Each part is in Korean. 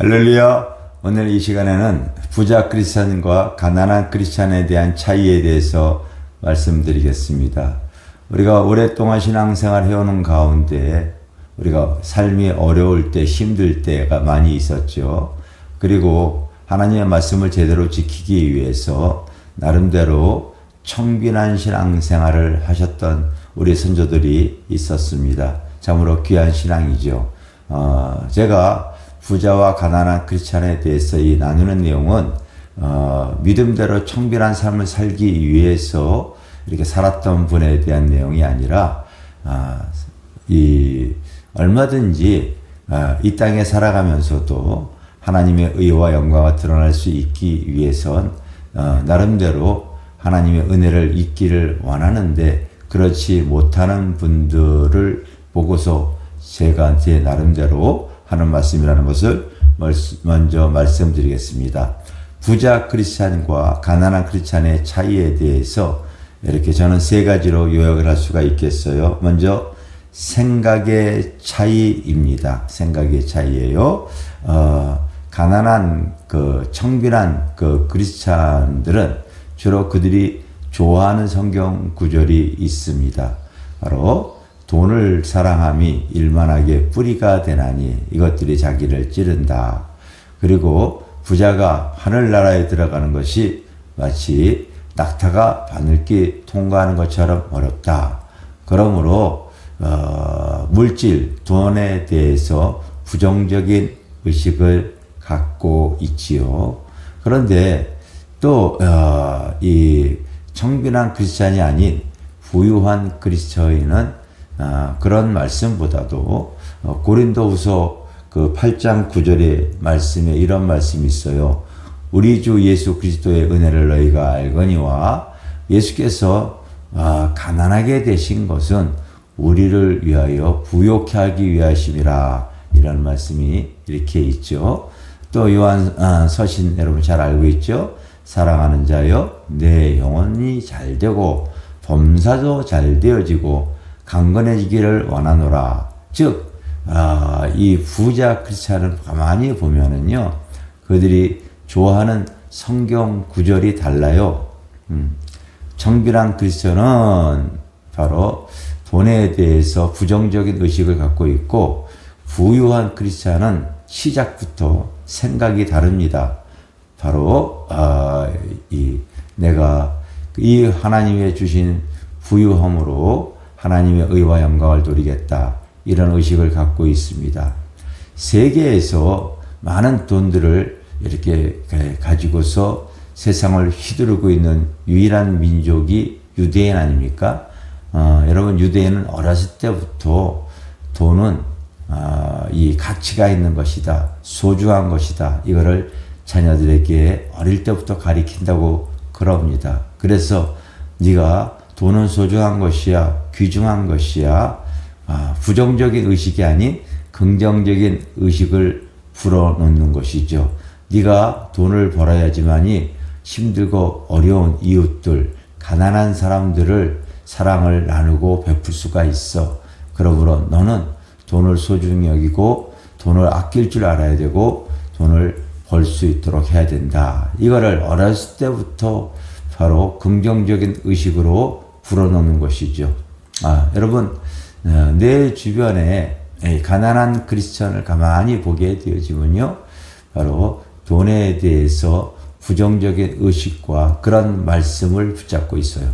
할렐루야. 오늘 이 시간에는 부자 크리스찬과 가난한 크리스찬에 대한 차이에 대해서 말씀드리겠습니다. 우리가 오랫동안 신앙생활 해오는 가운데 우리가 삶이 어려울 때, 힘들 때가 많이 있었죠. 그리고 하나님의 말씀을 제대로 지키기 위해서 나름대로 청빈한 신앙생활을 하셨던 우리 선조들이 있었습니다. 참으로 귀한 신앙이죠. 어, 제가 부자와 가난한 크리스찬에 대해서 이 나누는 내용은 어, 믿음대로 청빈한 삶을 살기 위해서 이렇게 살았던 분에 대한 내용이 아니라 아, 이 얼마든지 아, 이 땅에 살아가면서도 하나님의 의와 영광가 드러날 수 있기 위해선 어, 나름대로 하나님의 은혜를 잊기를 원하는데 그렇지 못하는 분들을 보고서 제가 제 나름대로 하는 말씀이라는 것을 먼저 말씀드리겠습니다. 부자 크리스찬과 가난한 크리스찬의 차이에 대해서 이렇게 저는 세 가지로 요약을 할 수가 있겠어요. 먼저 생각의 차이입니다. 생각의 차이예요. 어, 가난한 그 청빈한 그 크리스찬들은 주로 그들이 좋아하는 성경 구절이 있습니다. 바로 사랑함이 일만하게 뿌리가 되나니 이것들이 자기를 찌른다. 그리고 부자가 하늘나라에 들어가는 것이 마치 낙타가 바늘길 통과하는 것처럼 어렵다. 그러므로 어, 물질, 돈에 대해서 부정적인 의식을 갖고 있지요. 그런데 또이 어, 청빈한 크리스찬이 아닌 부유한 그리스도인은 아, 그런 말씀보다도 어, 고린도후서 그 8장 9절의 말씀에 이런 말씀이 있어요. 우리 주 예수 그리스도의 은혜를 너희가 알거니와 예수께서 아, 가난하게 되신 것은 우리를 위하여 부욕케 하기 위하심이라 이런 말씀이 이렇게 있죠. 또 요한 아, 서신 여러분 잘 알고 있죠. 사랑하는 자여 내 영혼이 잘 되고 범사도 잘 되어지고 강건해지기를 원하노라. 즉, 아, 이 부자 크리스찬을 가만히 보면은요, 그들이 좋아하는 성경 구절이 달라요. 음, 청비란 크리스천은 바로 돈에 대해서 부정적인 의식을 갖고 있고, 부유한 크리스찬은 시작부터 생각이 다릅니다. 바로 아, 이 내가 이 하나님의 주신 부유함으로 하나님의 의와 영광을 누리겠다 이런 의식을 갖고 있습니다. 세계에서 많은 돈들을 이렇게 가지고서 세상을 휘두르고 있는 유일한 민족이 유대인 아닙니까? 어, 여러분 유대인은 어렸을 때부터 돈은 어, 이 가치가 있는 것이다, 소중한 것이다. 이거를 자녀들에게 어릴 때부터 가리킨다고 그럽니다. 그래서 네가 돈은 소중한 것이야, 귀중한 것이야, 아, 부정적인 의식이 아닌 긍정적인 의식을 불어넣는 것이죠. 네가 돈을 벌어야지만이 힘들고 어려운 이웃들, 가난한 사람들을 사랑을 나누고 베풀 수가 있어. 그러므로 너는 돈을 소중히 여기고 돈을 아낄 줄 알아야 되고 돈을 벌 수 있도록 해야 된다. 이거를 어렸을 때부터 바로 긍정적인 의식으로 불어넣는 것이죠. 아, 여러분, 어, 내 주변에 가난한 크리스천을 가만히 보게 되어지면요. 바로 돈에 대해서 부정적인 의식과 그런 말씀을 붙잡고 있어요.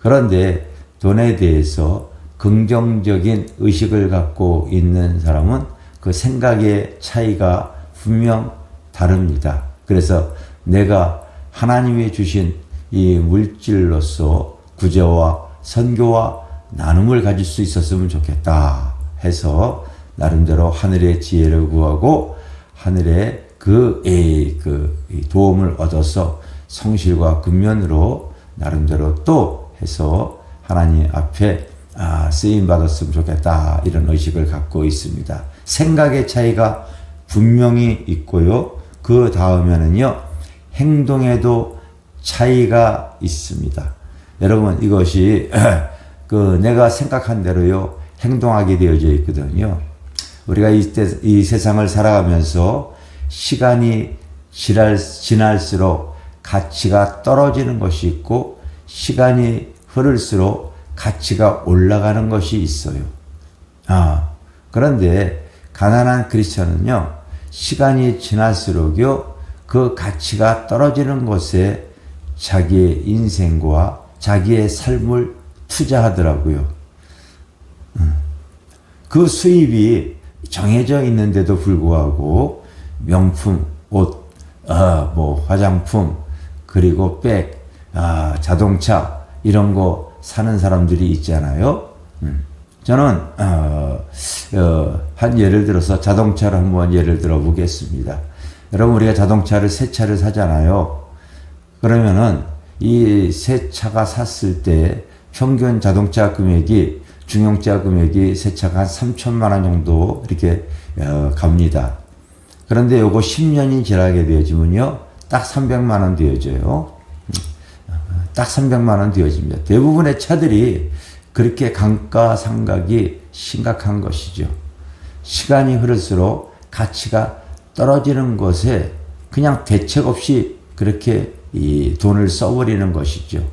그런데 돈에 대해서 긍정적인 의식을 갖고 있는 사람은 그 생각의 차이가 분명 다릅니다. 그래서 내가 하나님이 주신 이 물질로서 구제와 선교와 나눔을 가질 수 있었으면 좋겠다 해서 나름대로 하늘의 지혜를 구하고 하늘의 그, 에, 그 도움을 얻어서 성실과 근면으로 나름대로 또 해서 하나님 앞에 아, 쓰임 받았으면 좋겠다 이런 의식을 갖고 있습니다. 생각의 차이가 분명히 있고요. 그 다음에는요 행동에도 차이가 있습니다. 여러분 이것이 그 내가 생각한 대로요 행동하게 되어져 있거든요. 우리가 이때 이 세상을 살아가면서 시간이 지날, 지날수록 가치가 떨어지는 것이 있고 시간이 흐를수록 가치가 올라가는 것이 있어요. 아, 그런데 가난한 크리스천은요, 시간이 지날수록요, 그 가치가 떨어지는 것에 자기의 인생과 자기의 삶을 투자하더라고요. 음. 그 수입이 정해져 있는데도 불구하고 명품, 옷, 어, 뭐 화장품, 그리고 백, 아, 자동차 이런 거 사는 사람들이 있잖아요. 음. 저는 어, 어, 한 예를 들어서 자동차를 한번 예를 들어 보겠습니다. 여러분 우리가 자동차를 새 차를 사잖아요. 그러면은 이 새 차가 샀을 때 평균 자동차 금액이 중형차 금액이 새 차가 한 3천만 원 정도 이렇게 어, 갑니다. 그런데 요거 10년이 지나게 되어지면요. 딱 300만 원 되어져요. 딱 300만 원 되어집니다. 대부분의 차들이 그렇게 감가상각이 심각한 것이죠. 시간이 흐를수록 가치가 떨어지는 것에 그냥 대책 없이 그렇게 이 돈을 써버리는 것이죠.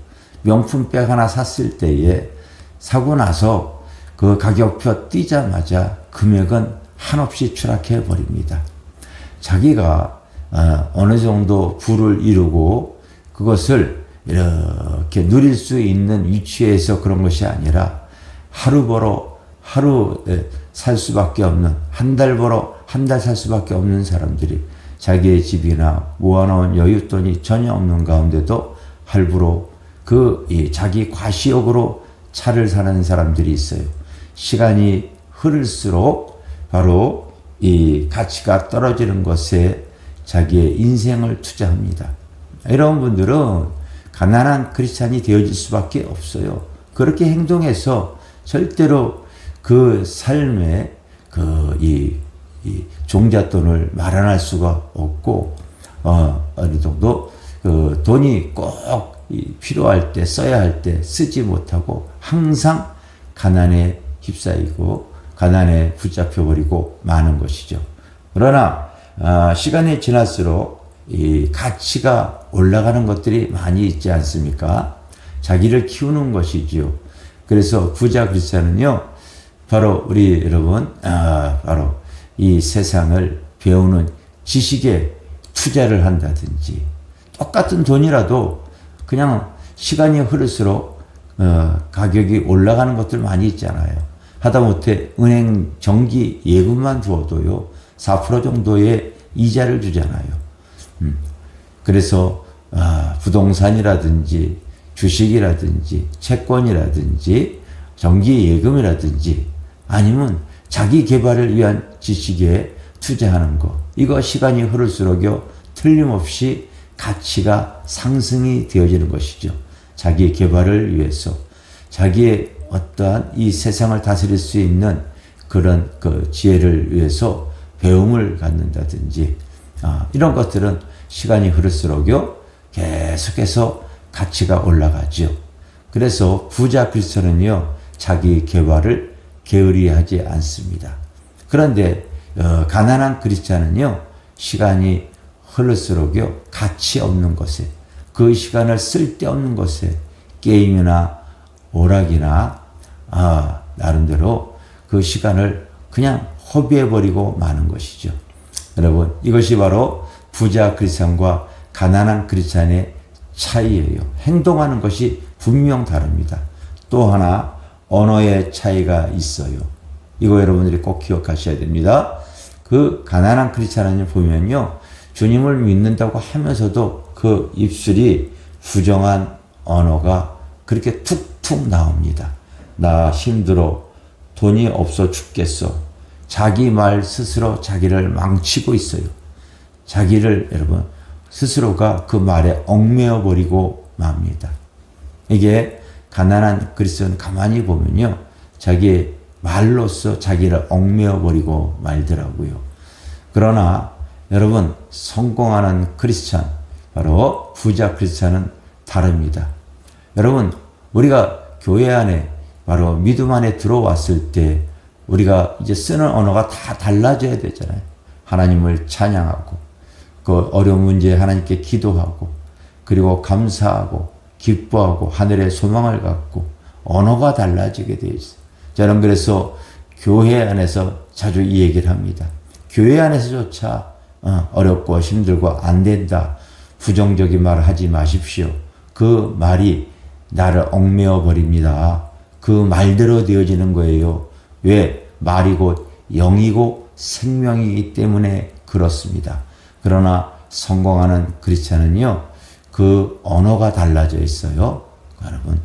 명품백 하나 샀을 때에 사고 나서 그 가격표 뛰자마자 금액은 한없이 추락해 버립니다. 자기가 어, 어느 정도 부를 이루고 그것을 이렇게 누릴 수 있는 위치에서 그런 것이 아니라 하루 벌어 하루 살 수밖에 없는 한 달 벌어 한 달 살 수밖에 없는 사람들이 자기의 집이나 모아놓은 여윳돈이 전혀 없는 가운데도 할부로 그 자기 과시욕으로 차를 사는 사람들이 있어요. 시간이 흐를수록 바로 이 가치가 떨어지는 것에 자기의 인생을 투자합니다. 이런 분들은 가난한 크리스찬이 되어질 수밖에 없어요. 그렇게 행동해서 절대로 그 삶에 그이 이 종잣돈을 마련할 수가 없고 어, 어느 정도 그 돈이 꼭 필요할 때 써야 할 때 쓰지 못하고 항상 가난에 휩싸이고 가난에 붙잡혀 버리고 마는 것이죠. 그러나 아, 시간이 지날수록 이 가치가 올라가는 것들이 많이 있지 않습니까? 자기를 키우는 것이지요. 그래서 부자 그리스도는요, 바로 우리 여러분, 아, 바로 이 세상을 배우는 지식에 투자를 한다든지 똑같은 돈이라도 그냥 시간이 흐를수록 어, 가격이 올라가는 것들 많이 있잖아요. 하다못해 은행 정기 예금만 두어도요 4% 정도의 이자를 주잖아요. 음. 그래서 아, 부동산이라든지 주식이라든지 채권이라든지 정기 예금이라든지 아니면 자기 개발을 위한 지식에 투자하는 것. 이거 시간이 흐를수록요, 틀림없이 가치가 상승이 되어지는 것이죠. 자기 개발을 위해서. 자기의 어떠한 이 세상을 다스릴 수 있는 그런 그 지혜를 위해서 배움을 갖는다든지, 아, 이런 것들은 시간이 흐를수록요, 계속해서 가치가 올라가죠. 그래서 부자 크리스천은요, 자기 개발을 게으리하지 않습니다. 그런데 어, 가난한 크리스찬은요 시간이 흐를수록요 가치 없는 것에 그 시간을 쓸데없는 것에 게임이나 오락이나 아, 나름대로 그 시간을 그냥 허비해 버리고 마는 것이죠. 여러분 이것이 바로 부자 크리스찬과 가난한 크리스찬의 차이예요. 행동하는 것이 분명 다릅니다. 또 하나 언어의 차이가 있어요. 이거 여러분들이 꼭 기억하셔야 됩니다. 그 가난한 크리스찬을 보면요. 주님을 믿는다고 하면서도 그 입술이 부정한 언어가 그렇게 툭툭 나옵니다. 나 힘들어. 돈이 없어 죽겠어. 자기 말 스스로 자기를 망치고 있어요. 자기를 여러분 스스로가 그 말에 얽매여 버리고 맙니다. 이게 가난한 그리스도는 가만히 보면요. 자기의 말로써 자기를 얽매어 버리고 말더라고요. 그러나 여러분 성공하는 크리스찬 바로 부자 크리스찬은 다릅니다. 여러분 우리가 교회 안에 바로 믿음 안에 들어왔을 때 우리가 이제 쓰는 언어가 다 달라져야 되잖아요. 하나님을 찬양하고 그 어려운 문제 하나님께 기도하고 그리고 감사하고 기뻐하고 하늘의 소망을 갖고 언어가 달라지게 되어 있어요. 저는 그래서 교회 안에서 자주 이 얘기를 합니다. 교회 안에서조차 어, 어렵고 힘들고 안 된다. 부정적인 말을 하지 마십시오. 그 말이 나를 얽매어 버립니다. 그 말대로 되어지는 거예요. 왜? 말이 곧 영이고 생명이기 때문에 그렇습니다. 그러나 성공하는 크리스찬은요, 그 언어가 달라져 있어요. 여러분,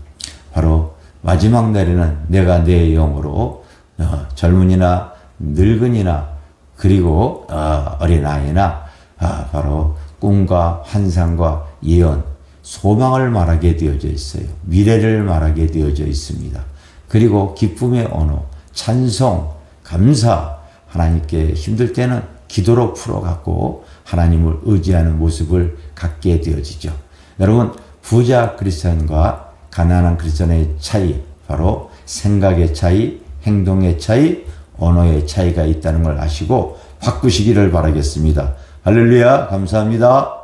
바로 마지막 날에는 내가 내 영으로 어, 젊은이나 늙은이나 그리고 어, 어린아이나 아, 바로 꿈과 환상과 예언, 소망을 말하게 되어져 있어요. 미래를 말하게 되어져 있습니다. 그리고 기쁨의 언어, 찬송, 감사, 하나님께 힘들 때는 기도로 풀어갖고 하나님을 의지하는 모습을 갖게 되어지죠. 여러분, 부자 크리스천과 가난한 크리스천의 차이, 바로 생각의 차이, 행동의 차이, 언어의 차이가 있다는 걸 아시고 바꾸시기를 바라겠습니다. 할렐루야, 감사합니다.